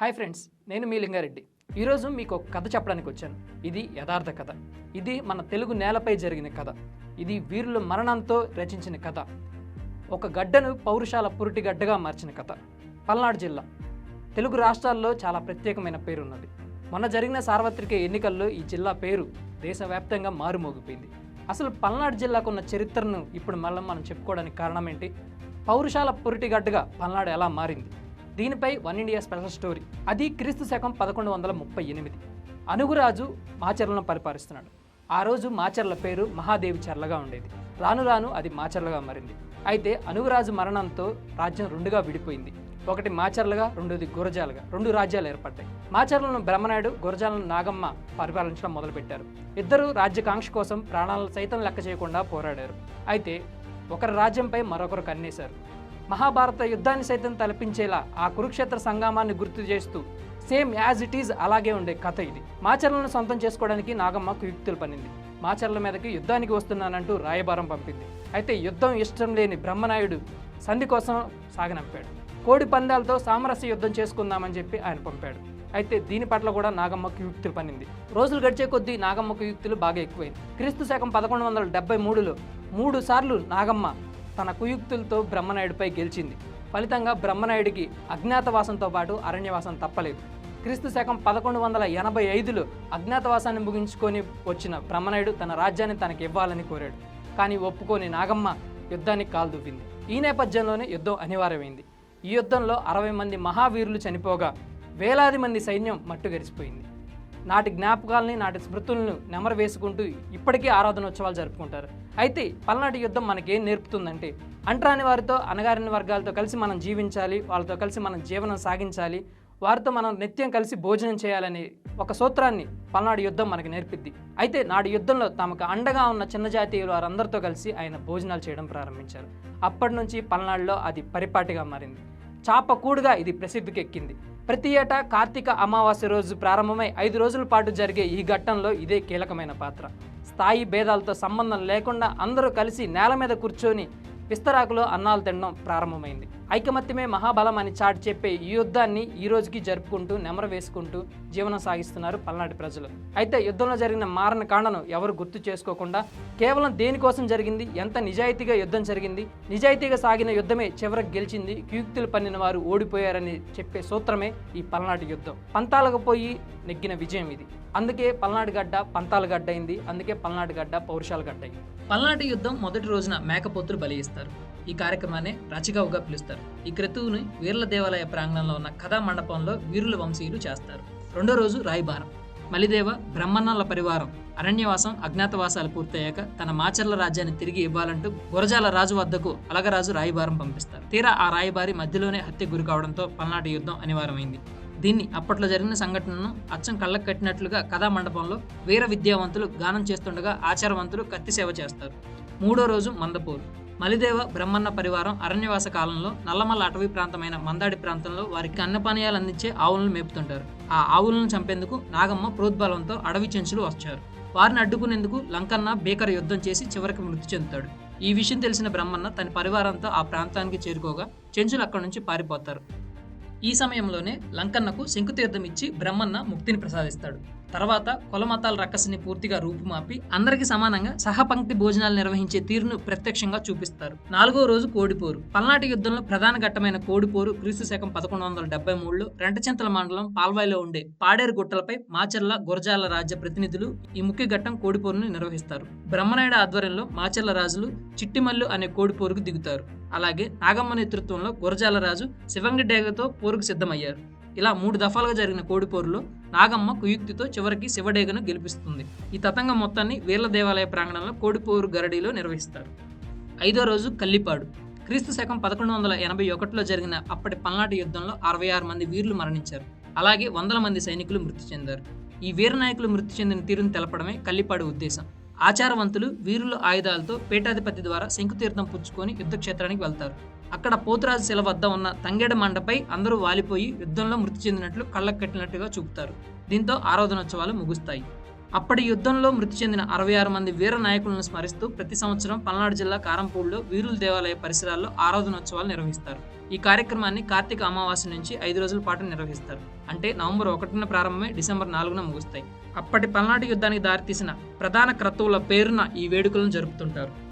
Hi friends నేను మీ లింగారెడ్డి. ఈరోజు మీకు ఒక కథ చెప్పడానికి వచ్చాను. ఇది యథార్థ కథ. ఇది మన తెలుగు నేలపై జరిగిన కథ. ఇది వీరుల మరణంతో రచించిన కథ. ఒక గడ్డను పౌరుషాల పురిటి గడ్డగా మార్చిన కథ. పల్నాడు జిల్లా. తెలుగు రాష్ట్రాల్లో చాలా ప్రత్యేకమైన పేరు ఉన్నది మొన్న జరిగిన సార్వత్రిక ఎన్నికల్లో ఈ జిల్లా పేరు దేశవ్యాప్తంగా మారుమోగిపోయింది. అసలు పల్నాడు జిల్లాకున్న చరిత్రను ఇప్పుడు మళ్ళీ మనం చెప్పుకోవడానికి కారణం ఏంటి? పౌరుషాల పురిటిగడ్డగా పల్నాడు ఎలా మారింది? దీనిపై వన్ ఇండియా స్పెషల్ స్టోరీ. అది క్రీస్తు శకం పదకొండు వందల ముప్పై ఎనిమిది. అనుగురాజు మాచర్లను పరిపాలిస్తున్నాడు. ఆ రోజు మాచర్ల పేరు మహాదేవి చర్లగా ఉండేది. రాను రాను అది మాచర్లగా మారింది. అయితే అనుగురాజు మరణంతో రాజ్యం రెండుగా విడిపోయింది. ఒకటి మాచర్లుగా రెండోది గురజాలుగా రెండు రాజ్యాలు ఏర్పడ్డాయి. మాచర్లను బ్రహ్మనాయుడు గురజాలను నాగమ్మ పరిపాలించడం మొదలుపెట్టారు. ఇద్దరు రాజ్యకాంక్ష కోసం ప్రాణాలను సైతం లెక్క చేయకుండా పోరాడారు. అయితే ఒకరి రాజ్యంపై మరొకరు కన్నేశారు. మహాభారత యుద్ధాన్ని సైతం తలపించేలా ఆ కురుక్షేత్ర సంగ్రామాన్ని గుర్తు చేస్తూ సేమ్ యాజ్ ఇట్ ఈజ్ అలాగే ఉండే కథ ఇది. మాచర్లను సొంతం చేసుకోవడానికి నాగమ్మ కుయుక్తులు పనింది మాచర్ల మీదకి యుద్ధానికి వస్తున్నానంటూ రాయబారం పంపింది. అయితే యుద్ధం ఇష్టం లేని బ్రహ్మనాయుడు సంధి కోసం సాగనంపాడు. కోడి పందాలతో సామరస్య యుద్ధం చేసుకుందామని చెప్పి ఆయన పంపాడు. అయితే దీని పట్ల కూడా నాగమ్మకు యుక్తులు పనింది రోజులు గడిచే కొద్దీ నాగమ్మకు యుక్తులు బాగా ఎక్కువైంది. క్రీస్తు శకం పదకొండు వందల డెబ్బై మూడులో మూడు సార్లు నాగమ్మ తన కుయుక్తులతో బ్రహ్మనాయుడిపై గెలిచింది. ఫలితంగా బ్రహ్మనాయుడికి అజ్ఞాతవాసంతో పాటు అరణ్యవాసం తప్పలేదు. క్రీస్తు శకం పదకొండు వందల ఎనభై ఐదులో అజ్ఞాతవాసాన్ని ముగించుకొని వచ్చిన బ్రహ్మనాయుడు తన రాజ్యాన్ని తనకి ఇవ్వాలని కోరాడు. కానీ ఒప్పుకొని నాగమ్మ యుద్ధానికి కాలు ఈ నేపథ్యంలోనే యుద్ధం అనివార్యమైంది. ఈ యుద్ధంలో అరవై మంది మహావీరులు చనిపోగా వేలాది మంది సైన్యం మట్టుగరిసిపోయింది నాటి జ్ఞాపకాలని నాటి స్మృతులను నెమరు వేసుకుంటూ ఇప్పటికీ ఆరాధనోత్సవాలు జరుపుకుంటారు. అయితే పల్నాటి యుద్ధం మనకేం నేర్పుతుందంటే అంటరాని వారితో అనగారిన వర్గాలతో కలిసి మనం జీవించాలి వాళ్ళతో కలిసి మనం జీవనం సాగించాలి వారితో మనం నిత్యం కలిసి భోజనం చేయాలనే ఒక సూత్రాన్ని పల్నాడు యుద్ధం మనకు నేర్పిద్ది. అయితే నాడు యుద్ధంలో తమకు అండగా ఉన్న చిన్న జాతీయులు వారందరితో కలిసి ఆయన భోజనాలు చేయడం ప్రారంభించారు. అప్పటి నుంచి పల్నాడులో అది పరిపాటిగా మారింది. చాపకూడుగా ఇది ప్రసిద్ధికి ఎక్కింది ప్రతి ఏటా కార్తీక అమావాస్య రోజు ప్రారంభమై ఐదు రోజుల పాటు జరిగే ఈ ఘట్టంలో ఇదే కీలకమైన పాత్ర. స్థాయి భేదాలతో సంబంధం లేకుండా అందరూ కలిసి నేల మీద కూర్చొని విస్తరాకులో అన్నాలు తినడం ప్రారంభమైంది. ఐకమత్యమే మహాబలం అని చాటి చెప్పే ఈ యుద్ధాన్ని ఈ రోజుకి జరుపుకుంటూ నెమర వేసుకుంటూ జీవనం సాగిస్తున్నారు పల్నాటి ప్రజలు. అయితే యుద్ధంలో జరిగిన మారణ కాండను ఎవరు గుర్తు చేసుకోకుండా కేవలం దేనికోసం జరిగింది? ఎంత నిజాయితీగా యుద్ధం జరిగింది? నిజాయితీగా సాగిన యుద్ధమే చివరకు గెలిచింది. క్యూక్తులు పన్నిన వారు ఓడిపోయారని చెప్పే సూత్రమే ఈ పల్నాటి యుద్ధం. పంతాలకు పోయి నెగ్గిన విజయం ఇది. అందుకే పల్నాడు గడ్డ పంతాల గడ్డ అయింది అందుకే పల్నాడు గడ్డ పౌరుషాల గడ్డ అయింది పల్నాటి యుద్ధం మొదటి రోజున మేకపోతులు బలి ఇస్తారు ఈ కార్యక్రమాన్ని రచిగావుగా పిలుస్తారు. ఈ క్రతువుని వీర్ల దేవాలయ ప్రాంగణంలో ఉన్న కథా మండపంలో వీరుల వంశీయులు చేస్తారు. రెండో రోజు రాయిబారం. మలిదేవ బ్రహ్మన్నల పరివారం. అరణ్యవాసం అజ్ఞాతవాసాలు పూర్తయ్యాక తన మాచర్ల రాజ్యాన్ని తిరిగి ఇవ్వాలంటూ గురజాల రాజు వద్దకు అలగరాజు రాయిబారం పంపిస్తారు. తీరా ఆ రాయిబారి మధ్యలోనే హత్య గురి కావడంతో పల్నాటి యుద్ధం అనివార్యమైంది. దీన్ని అప్పట్లో జరిగిన సంఘటనను అచ్చం కళ్ళకు కట్టినట్లుగా కథా మండపంలో వీర విద్యావంతులు గానం చేస్తుండగా ఆచారవంతులు కత్తి సేవ చేస్తారు. మూడో రోజు మందపూర్. మలిదేవ బ్రహ్మన్న పరివారం అరణ్యవాస కాలంలో నల్లమల్ల అటవీ ప్రాంతమైన మందాడి ప్రాంతంలో వారికి అన్నపానీయాలు అందించే ఆవులను మేపుతుంటారు. ఆ ఆవులను చంపేందుకు నాగమ్మ ప్రోద్బలంతో అడవి చెంచులు వచ్చారు వారిని అడ్డుకునేందుకు లంకన్న బేకర్ యుద్ధం చేసి చివరికి మృతి చెందుతాడు. ఈ విషయం తెలిసిన బ్రహ్మన్న తన పరివారంతో ఆ ప్రాంతానికి చేరుకోగా చెంచులు అక్కడి నుంచి పారిపోతారు. ఈ సమయంలోనే లంకన్నకు శంకుతీర్థం ఇచ్చి బ్రహ్మన్న ముక్తిని ప్రసాదిస్తాడు. తర్వాత కులమతాల రక్కసిని పూర్తిగా రూపుమాపి అందరికీ సమానంగా సహపంక్తి భోజనాలు నిర్వహించే తీరును ప్రత్యక్షంగా చూపిస్తారు. నాలుగో రోజు కోడిపోరు. పల్నాటి యుద్ధంలో ప్రధాన ఘట్టమైన కోడిపోరు క్రీస్తు శకం పదకొండు వందల డెబ్బై మూడులో రెంటచింతల మండలం పాల్వాయిలో ఉండే పాడేరు గుట్టలపై మాచర్ల గురజాల రాజ్య ప్రతినిధులు ఈ ముఖ్య ఘట్టం కోడిపోరును నిర్వహిస్తారు. బ్రహ్మనాయుడు ఆధ్వర్యంలో మాచర్ల రాజులు చిట్టిమల్లు అనే కోడిపోరుకు దిగుతారు. అలాగే నాగమ్మ నేతృత్వంలో గురజాల రాజు శివంగి డేగతో పోరుకు సిద్ధమయ్యారు. ఇలా మూడు దఫాలుగా జరిగిన కోడిపోరులో నాగమ్మ కుయుక్తితో చివరికి శివడేగను గెలిపిస్తుంది. ఈ తతంగం మొత్తాన్ని వీర్ల దేవాలయ ప్రాంగణంలో కోడిపోరు గరడిలో నిర్వహిస్తారు. ఐదో రోజు కల్లిపాడు. క్రీస్తు శకం పదకొండు వందల ఎనభై ఒకటిలో జరిగిన అప్పటి పల్నాటి యుద్ధంలో అరవై ఆరు మంది వీరులు మరణించారు. అలాగే వందల మంది సైనికులు మృతి చెందారు. ఈ వీర నాయకులు మృతి చెందిన తీరును తెలపడమే కల్లిపాడు ఉద్దేశం. ఆచారవంతులు వీరుల ఆయుధాలతో పీఠాధిపతి ద్వారా శంకుతీర్థం పుచ్చుకొని యుద్ధక్షేత్రానికి వెళ్తారు. అక్కడ పోతురాజు శిల వద్ద ఉన్న తంగేడ మండపై అందరూ వాలిపోయి యుద్ధంలో మృతి చెందినట్లు కళ్ళకు కట్టినట్టుగా చూపుతారు. దీంతో ఆరాధనోత్సవాలు ముగుస్తాయి. అప్పటి యుద్ధంలో మృతి చెందిన అరవై ఆరు మంది వీర నాయకులను స్మరిస్తూ ప్రతి సంవత్సరం పల్నాడు జిల్లా కారంపూడిలో వీరుల దేవాలయ పరిసరాల్లో ఆరాధనోత్సవాలు నిర్వహిస్తారు. ఈ కార్యక్రమాన్ని కార్తీక అమావాస్య నుంచి ఐదు రోజుల పాటు నిర్వహిస్తారు. అంటే నవంబర్ ఒకటిన ప్రారంభమై డిసెంబర్ నాలుగున ముగుస్తాయి. అప్పటి పల్నాటి యుద్ధానికి దారితీసిన ప్రధాన క్రతువుల పేరున ఈ వేడుకలను జరుపుతుంటారు.